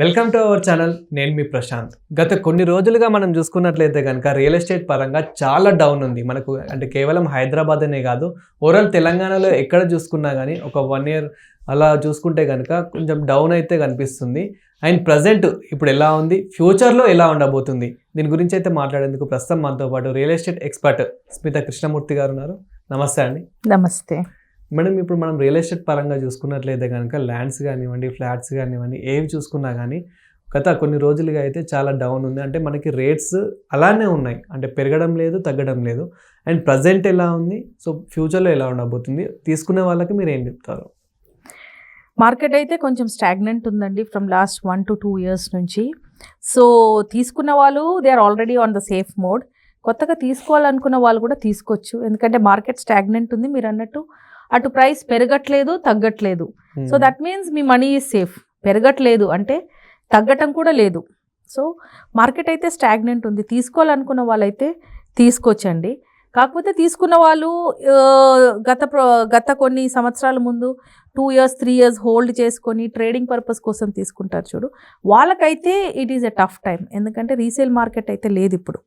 Welcome to our channel నేను మీ ప్రశాంత్. గత కొన్ని రోజులుగా మనం చూసుకున్నట్లయితే కనుక రియల్ ఎస్టేట్ పరంగా చాలా డౌన్ ఉంది. మనకు అంటే కేవలం హైదరాబాద్ అనే కాదు ఓవరాల్ తెలంగాణలో ఎక్కడ చూసుకున్నా కానీ ఒక వన్ ఇయర్ అలా చూసుకుంటే కనుక కొంచెం డౌన్ అయితే కనిపిస్తుంది. అండ్ ప్రజెంట్ ఇప్పుడు ఎలా ఉంది? ఫ్యూచర్లో ఎలా ఉండబోతుంది? దీని గురించి అయితే మాట్లాడేందుకు ప్రస్తుతం మనతో పాటు real estate expert Smitha Krishnamurthy garu ఉన్నారు. నమస్తే అండి. నమస్తే. మేడం ఇప్పుడు మనం రియల్ ఎస్టేట్ పరంగా చూసుకున్నట్లయితే కనుక ల్యాండ్స్ కానివ్వండి ఫ్లాట్స్ కానివ్వండి ఏవి చూసుకున్నా కానీ గత కొన్ని రోజులుగా అయితే చాలా డౌన్ ఉంది. అంటే మనకి రేట్స్ అలానే ఉన్నాయి. అంటే పెరగడం లేదు తగ్గడం లేదు. అండ్ ప్రజెంట్ ఎలా ఉంది? సో ఫ్యూచర్లో ఎలా ఉండబోతుంది? తీసుకునే వాళ్ళకి మీరు ఏం చెప్తారు? మార్కెట్ అయితే కొంచెం స్టాగ్నెంట్ ఉందండి from last one to two years నుంచి. సో తీసుకున్న వాళ్ళు they are already on the safe mode. కొత్తగా తీసుకోవాలనుకున్న వాళ్ళు కూడా తీసుకోవచ్చు. ఎందుకంటే మార్కెట్ స్టాగ్నెంట్ ఉంది. మీరు అన్నట్టు అటు ప్రైస్ పెరగట్లేదు తగ్గట్లేదు. సో దట్ మీన్స్ మీ మనీ ఈజ్ సేఫ్ పెరగట్లేదు అంటే తగ్గటం కూడా లేదు. సో మార్కెట్ అయితే స్టాగ్నెంట్ ఉంది. తీసుకోవాలనుకున్న వాళ్ళైతే తీసుకోవచ్చండి. కాకపోతే తీసుకున్న వాళ్ళు గత గత కొన్ని సంవత్సరాల ముందు two years three years hold చేసుకొని ట్రేడింగ్ పర్పస్ కోసం తీసుకుంటారు చూడు. వాళ్ళకైతే it is a tough time ఎందుకంటే రీసేల్ మార్కెట్ అయితే లేదు ఇప్పుడు.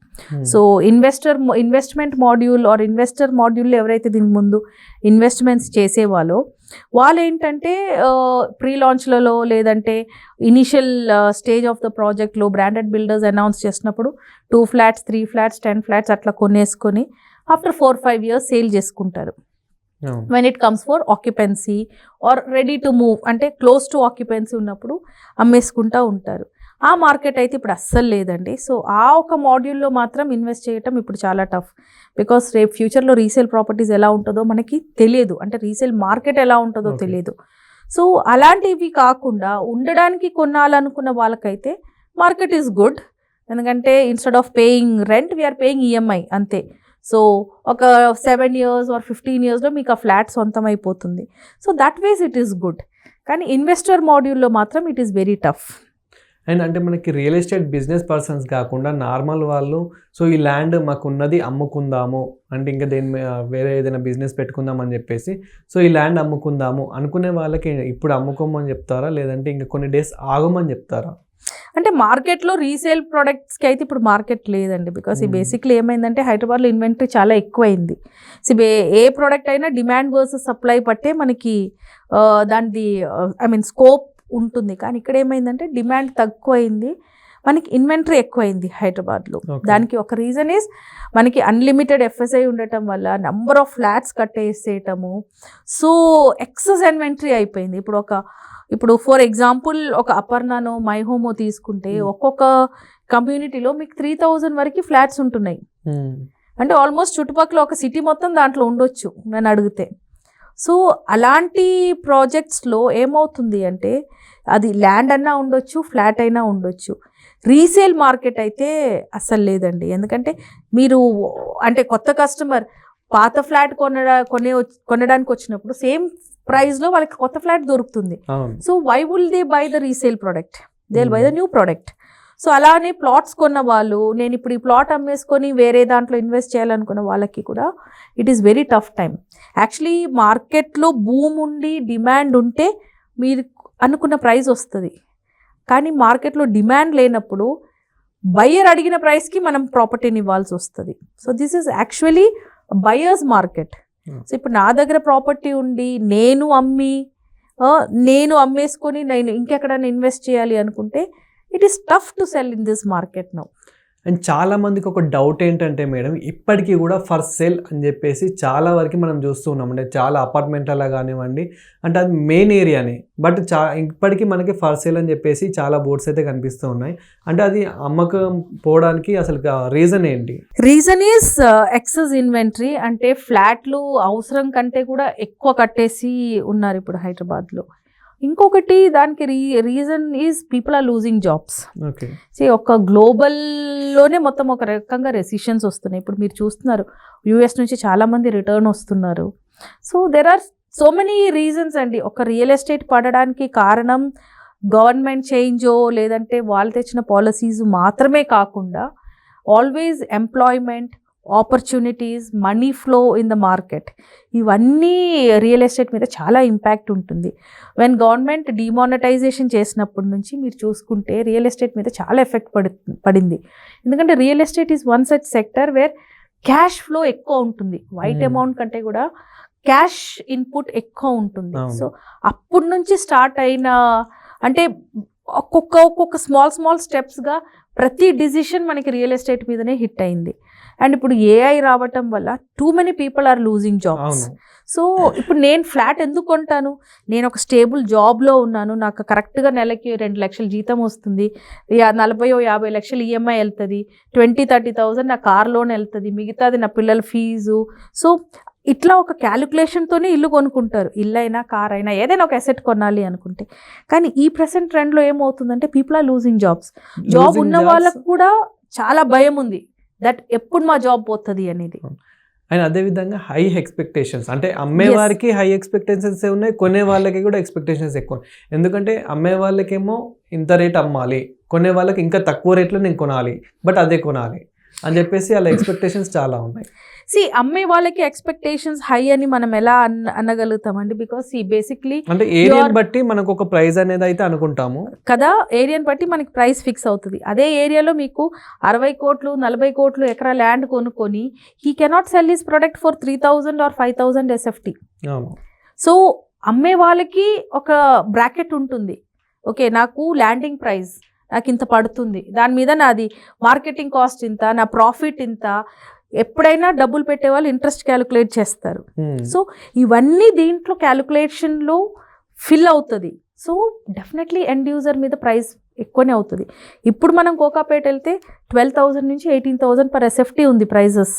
So investor investment module or investor మాడ్యూల్లో ఎవరైతే దీని ముందు ఇన్వెస్ట్మెంట్స్ చేసేవాళ్ళో వాళ్ళు ఏంటంటే ప్రీ లాంచ్లలో లేదంటే ఇనిషియల్ స్టేజ్ ఆఫ్ ద ప్రాజెక్ట్లో బ్రాండెడ్ బిల్డర్స్ అనౌన్స్ చేసినప్పుడు two flats three flats ten flats అట్లా కొనేసుకొని after four five years sale చేసుకుంటారు. When it comes for occupancy or ready to move అంటే క్లోజ్ టు ఆక్యుపెన్సీ ఉన్నప్పుడు అమ్మేసుకుంటూ ఉంటారు. ఆ మార్కెట్ అయితే ఇప్పుడు అస్సలు లేదండి. సో ఆ ఒక మాడ్యూల్లో మాత్రం ఇన్వెస్ట్ చేయటం ఇప్పుడు చాలా టఫ్ బికాస్ రేపు ఫ్యూచర్లో రీసేల్ ప్రాపర్టీస్ ఎలా ఉంటుందో మనకి తెలియదు. అంటే రీసేల్ మార్కెట్ ఎలా ఉంటుందో. తెలియదు. సో అలాంటివి కాకుండా ఉండడానికి కొనాలనుకున్న వాళ్ళకైతే మార్కెట్ ఈజ్ గుడ్ ఎందుకంటే instead of paying rent we are paying EMI అంతే. సో ఒక సెవెన్ ఇయర్స్ ఆర్ ఫిఫ్టీన్ ఇయర్స్లో మీకు ఆ ఫ్లాట్ సొంతం అయిపోతుంది so that ways it is good కానీ ఇన్వెస్టర్ మాడ్యూల్లో మాత్రం it is very tough and అంటే మనకి రియల్ ఎస్టేట్ బిజినెస్ పర్సన్స్ కాకుండా నార్మల్ వాళ్ళు సో ఈ ల్యాండ్ మాకు ఉన్నది అమ్ముకుందాము అంటే ఇంకా దేని వేరే ఏదైనా బిజినెస్ పెట్టుకుందాం అని చెప్పేసి సో ఈ ల్యాండ్ అమ్ముకుందాము అనుకునే వాళ్ళకి ఇప్పుడు అమ్ముకోమని చెప్తారా? లేదంటే ఇంకా కొన్ని డేస్ ఆగమని చెప్తారా? అంటే మార్కెట్లో రీసేల్ ప్రొడక్ట్స్కి అయితే ఇప్పుడు మార్కెట్ లేదండి. బికాస్ ఈ. బేసిక్లీ ఏమైందంటే హైదరాబాద్లో ఇన్వెంటరీ చాలా ఎక్కువైంది. సో ఏ ప్రోడక్ట్ అయినా డిమాండ్ వర్సెస్ సప్లై పట్టే మనకి దానిది ఐ మీన్ స్కోప్ ఉంటుంది. కానీ ఇక్కడ ఏమైందంటే డిమాండ్ తక్కువైంది. మనకి ఇన్వెంటరీ ఎక్కువైంది హైదరాబాద్లో. దానికి ఒక రీజన్ ఈస్ మనకి అన్లిమిటెడ్ ఎఫ్ఎస్ఐ ఉండటం వల్ల నంబర్ ఆఫ్ ఫ్లాట్స్ కట్టేసేయటము. సో ఎక్సెస్ ఇన్వెంటరీ అయిపోయింది. ఇప్పుడు ఒక ఇప్పుడు ఫర్ ఎగ్జాంపుల్ ఒక అపర్ణనో మై హోమో తీసుకుంటే Hmm. ఒక్కొక్క కమ్యూనిటీలో మీకు త్రీ థౌజండ్ వరకు ఫ్లాట్స్ ఉంటున్నాయి. అంటే ఆల్మోస్ట్ చుట్టుపక్కల ఒక సిటీ మొత్తం దాంట్లో ఉండొచ్చు నేను అడిగితే. సో అలాంటి ప్రాజెక్ట్స్లో ఏమవుతుంది అంటే అది ల్యాండ్ అన్నా ఉండొచ్చు ఫ్లాట్ అయినా ఉండొచ్చు. రీసేల్ మార్కెట్ అయితే అస్సలు లేదండి. ఎందుకంటే మీరు అంటే కొత్త కస్టమర్ పాత ఫ్లాట్ కొనడా కొనే కొనడానికి వచ్చినప్పుడు సేమ్ ప్రైస్లో వాళ్ళకి కొత్త ఫ్లాట్ దొరుకుతుంది. So why will they buy the resale product? They buy the new product. So అలానే ప్లాట్స్ కొన్న వాళ్ళు నేను ఇప్పుడు ఈ ప్లాట్ అమ్మేసుకొని వేరే దాంట్లో ఇన్వెస్ట్ చేయాలనుకున్న వాళ్ళకి కూడా it is very tough time actually మార్కెట్లో భూమి ఉండి డిమాండ్ ఉంటే మీరు అనుకున్న ప్రైస్ వస్తుంది. కానీ మార్కెట్లో డిమాండ్ లేనప్పుడు బయ్యర్ అడిగిన ప్రైస్కి మనం ప్రాపర్టీని ఇవ్వాల్సి వస్తుంది. So this is actually buyers market. So ఇప్పుడు నా దగ్గర ప్రాపర్టీ ఉండి నేను అమ్మి నేను అమ్మేసుకొని నేను ఇంకెక్కడైనా ఇన్వెస్ట్ చేయాలి అనుకుంటే it is tough to sell in this market now and చాలా మందికి ఒక డౌట్ ఏంటంటే మేడం ఇప్పటికీ కూడా ఫర్ సేల్ అని చెప్పేసి చాలా వరకు మనం చూస్తూ ఉన్నాం. అంటే చాలా అపార్ట్మెంట్లలో కానివ్వండి అంటే అది మెయిన్ ఏరియానే బట్ చా ఇప్పటికీ మనకి ఫర్ సేల్ అని చెప్పేసి చాలా బోర్డ్స్ అయితే కనిపిస్తూ ఉన్నాయి. అంటే అది అమ్మకం పోవడానికి అసలు రీజన్ ఏంటి? రీజన్ ఈస్ ఎక్సెస్ ఇన్వెంటరీ అంటే ఫ్లాట్లు అవసరం కంటే కూడా ఎక్కువ కట్టేసి ఉన్నారు ఇప్పుడు హైదరాబాద్లో. ఇంకొకటి దానికి re reason is people are losing jobs say ఒక గ్లోబల్లోనే మొత్తం ఒక రకంగా రెసిషన్స్ వస్తున్నాయి. ఇప్పుడు మీరు చూస్తున్నారు యూఎస్ నుంచి చాలామంది రిటర్న్ వస్తున్నారు. So there are so many reasons అండి. ఒక రియల్ ఎస్టేట్ పడడానికి కారణం గవర్నమెంట్ చేంజో లేదంటే వాళ్ళు తెచ్చిన పాలసీస్ మాత్రమే కాకుండా always employment opportunities money flow in the market ఇవన్నీ రియల్ ఎస్టేట్ మీద చాలా ఇంపాక్ట్ ఉంటుంది. వెన్ గవర్నమెంట్ డిమానిటైజేషన్ చేసినప్పటి నుంచి మీరు చూసుకుంటే రియల్ ఎస్టేట్ మీద చాలా ఎఫెక్ట్ పడి పడింది. ఎందుకంటే real estate is one such sector where cash flow ఎక్కువ ఉంటుంది. White Hmm. అమౌంట్ కంటే కూడా క్యాష్ ఇన్పుట్ ఎక్కువ ఉంటుంది. సో అప్పటి నుంచి స్టార్ట్ అయిన అంటే ఒక్కొక్క ఒక్కొక్క స్మాల్ స్మాల్ స్టెప్స్గా ప్రతి డిసిషన్ మనకి రియల్ ఎస్టేట్ మీదనే హిట్ అయింది. అండ్ ఇప్పుడు ఏఐ రావటం వల్ల too many people are losing jobs so ఇప్పుడు నేను ఫ్లాట్ ఎందుకు కొంటాను? నేను ఒక స్టేబుల్ జాబ్లో ఉన్నాను. నాకు కరెక్ట్గా నెలకి రెండు లక్షల జీతం వస్తుంది. నలభై యాభై లక్షలు ఈఎంఐ వెళ్తుంది. ట్వంటీ థర్టీ థౌజండ్ నా కార్ లోన్ వెళ్తుంది. మిగతాది నా పిల్లల ఫీజు సో ఇట్లా ఒక క్యాలిక్యులేషన్తోనే ఇల్లు కొనుక్కుంటారు. ఇల్లు అయినా కార్ అయినా ఏదైనా ఒక అసెట్ కొనాలి అనుకుంటే. కానీ ఈ ప్రెసెంట్ ట్రెండ్లో ఏమవుతుందంటే people are losing jobs job ఉన్న. వాళ్ళకు కూడా చాలా భయం ఉంది దట్ ఎప్పుడు మా జాబ్ పోతుంది అనేది. అండ్ అదే విధంగా హై ఎక్స్పెక్టేషన్స్ అంటే అమ్మే. వారికి హై ఎక్స్పెక్టేషన్స్ ఉన్నాయి కొనే వాళ్ళకి కూడా ఎక్స్పెక్టేషన్స్ ఎక్కువ ఎందుకంటే అమ్మే వాళ్ళకేమో ఇంత రేట్ అమ్మాలి కొనే వాళ్ళకి ఇంకా తక్కువ రేట్లో నేను కొనాలి బట్ అదే కొనాలి. అని చెప్పేసి వాళ్ళ ఎక్స్పెక్టేషన్స్ చాలా ఉన్నాయి. సి అమ్మే వాళ్ళకి ఎక్స్పెక్టేషన్స్ హై అని మనం ఎలా అన్న అనగలుగుతామండి? బికాస్ ఈ బేసిక్లీ అంటే ఏరియాని బట్టి మనకు ఒక ప్రైస్ అనేది అయితే అనుకుంటాము. కదా ఏరియాని బట్టి మనకి ప్రైస్ ఫిక్స్ అవుతుంది. అదే ఏరియాలో మీకు అరవై కోట్లు నలభై కోట్లు ఎకరా ల్యాండ్ కొనుక్కొని he cannot sell his product for three thousand or five thousand SFT so అమ్మే వాళ్ళకి ఒక బ్రాకెట్ ఉంటుంది. ఓకే నాకు ల్యాండింగ్ ప్రైస్ నాకు ఇంత పడుతుంది. దాని మీద నాది మార్కెటింగ్ కాస్ట్ ఇంత నా ప్రాఫిట్ ఇంత. ఎప్పుడైనా డబ్బులు పెట్టే వాళ్ళు ఇంట్రెస్ట్ క్యాలిక్యులేట్ చేస్తారు. సో ఇవన్నీ దీంట్లో క్యాలిక్యులేషన్లో ఫిల్ అవుతుంది. సో డెఫినెట్లీ ఎండ్ యూజర్ మీద ప్రైస్ ఎక్కువనే అవుతుంది. ఇప్పుడు మనం కోకాపేట వెళ్తే ట్వెల్వ్ థౌజండ్ నుంచి ఎయిటీన్ థౌజండ్ పర్ ఎస్ఎఫ్టీ ఉంది ప్రైజెస్.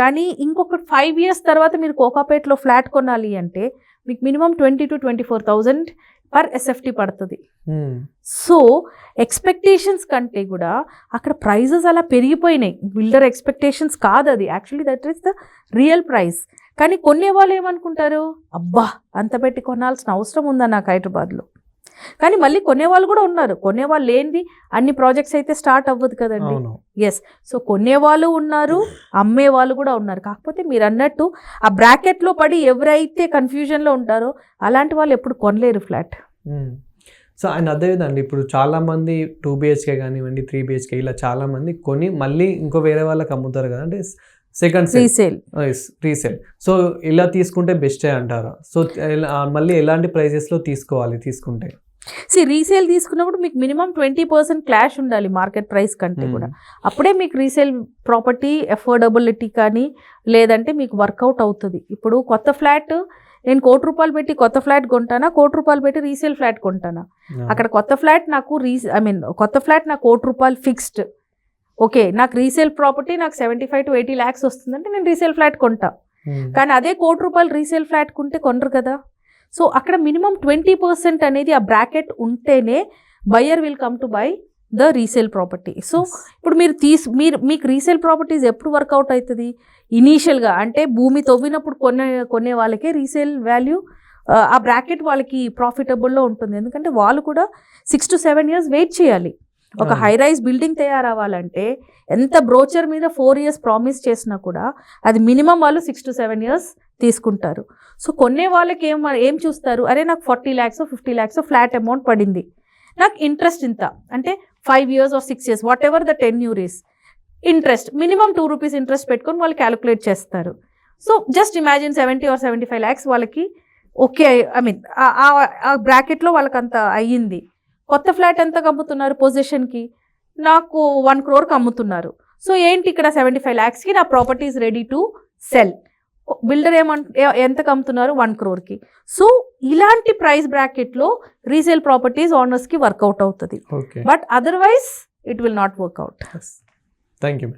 కానీ ఇంకొక ఫైవ్ ఇయర్స్ తర్వాత మీరు కోకాపేటలో ఫ్లాట్ కొనాలి అంటే మీకు minimum twenty to twenty four thousand per SFT పడుతుంది. Hmm. సో ఎక్స్పెక్టేషన్స్ కంటే కూడా అక్కడ ప్రైజెస్ అలా పెరిగిపోయినాయి. బిల్డర్ ఎక్స్పెక్టేషన్స్ కాదు అది. Actually that is the real price కానీ కొనే వాళ్ళు ఏమనుకుంటారు? అబ్బా అంత పెట్టి కొనాల్సిన అవసరం ఉందా నాకు హైదరాబాద్లో? కానీ మళ్ళీ కొనేవాళ్ళు కూడా ఉన్నారు. కొనేవాళ్ళు లేనిది అన్ని ప్రాజెక్ట్స్ అయితే స్టార్ట్ అవ్వదు కదండి. ఎస్ సో కొనేవాళ్ళు ఉన్నారు అమ్మే వాళ్ళు కూడా ఉన్నారు. కాకపోతే మీరు అన్నట్టు ఆ బ్రాకెట్లో పడి ఎవరైతే కన్ఫ్యూజన్లో ఉంటారో అలాంటి వాళ్ళు ఎప్పుడు కొనలేరు ఫ్లాట్ సో అండ్ అదే విధంగా ఇప్పుడు చాలా మంది టూ బిహెచ్కే కానివ్వండి త్రీ బిహెచ్కే ఇలా చాలా మంది కొని మళ్ళీ ఇంకో వేరే వాళ్ళకి అమ్ముతారు కదా. అంటే second sale resale resale so ఇలా తీసుకుంటే బెస్టే అంటారా. సో మళ్ళీ ఎలాంటి ప్రైజెస్లో తీసుకోవాలి తీసుకుంటే? సి రీసేల్ తీసుకున్నప్పుడు మీకు మినిమం ట్వంటీ పర్సెంట్ క్లాష్ ఉండాలి మార్కెట్ ప్రైస్ కంటే కూడా. అప్పుడే మీకు రీసేల్ ప్రాపర్టీ ఎఫోర్డబిలిటీ కానీ లేదంటే మీకు వర్కౌట్ అవుతుంది. ఇప్పుడు కొత్త ఫ్లాట్ నేను కోటి రూపాయలు పెట్టి కొత్త ఫ్లాట్ కొంటానా? కోటి రూపాయలు పెట్టి రీసేల్ ఫ్లాట్ కొంటానా? అక్కడ కొత్త ఫ్లాట్ నాకు రీ ఐ మీన్ కొత్త ఫ్లాట్ నాకు కోటి రూపాయలు ఫిక్స్డ్ ఓకే నాకు రీసేల్ ప్రాపర్టీ నాకు seventy five to eighty lakhs వస్తుందంటే నేను రీసేల్ ఫ్లాట్ కొంటా. Hmm. కానీ అదే కోటి రూపాయలు రీసేల్ ఫ్లాట్ కొంటే కొనరు కదా. సో అక్కడ మినిమం ట్వంటీ పర్సెంట్ అనేది ఆ బ్రాకెట్ ఉంటేనే buyer will come to buy the resale property so ఇప్పుడు మీరు తీసు మీరు మీకు రీసేల్ ప్రాపర్టీస్ ఎప్పుడు వర్కౌట్ అవుతుంది ఇనీషియల్గా అంటే భూమి తవ్వినప్పుడు కొనే కొనే వాళ్ళకే రీసేల్ వాల్యూ ఆ బ్రాకెట్ వాళ్ళకి ప్రాఫిటబుల్లో ఉంటుంది. ఎందుకంటే వాళ్ళు కూడా six to seven years wait చేయాలి. ఒక. హై రైజ్ బిల్డింగ్ తయారవ్వాలంటే ఎంత బ్రోచర్ మీద ఫోర్ ఇయర్స్ ప్రామిస్ చేసినా కూడా అది మినిమం వాళ్ళు సిక్స్ టు సెవెన్ ఇయర్స్ తీసుకుంటారు. సో కొనే వాళ్ళకి ఏం ఏం చూస్తారు? అరే నాకు forty lakhs fifty lakhs flat amount పడింది. నాకు ఇంట్రెస్ట్ ఇంత. అంటే five years or six years whatever the ten years interest minimum two rupees interest పెట్టుకొని వాళ్ళు క్యాలిక్యులేట్ చేస్తారు. So just imagine seventy or seventy five lakhs వాళ్ళకి ఓకే ఐ మీన్ ఆ బ్రాకెట్లో వాళ్ళకి అంత అయ్యింది. కొత్త ఫ్లాట్ ఎంత అమ్ముతున్నారు పొజిషన్కి నాకు వన్ క్రోర్కి అమ్ముతున్నారు సో ఏంటి ఇక్కడ సెవెంటీ ఫైవ్ ల్యాక్స్కి నా properties ready to sell builder ఏమంట ఎంతకు అమ్ముతున్నారు వన్ క్రోర్కి సో ఇలాంటి ప్రైస్ బ్రాకెట్లో రీసేల్ ప్రాపర్టీస్ ఓనర్స్కి వర్కౌట్ అవుతుంది. But otherwise it will not work out thank you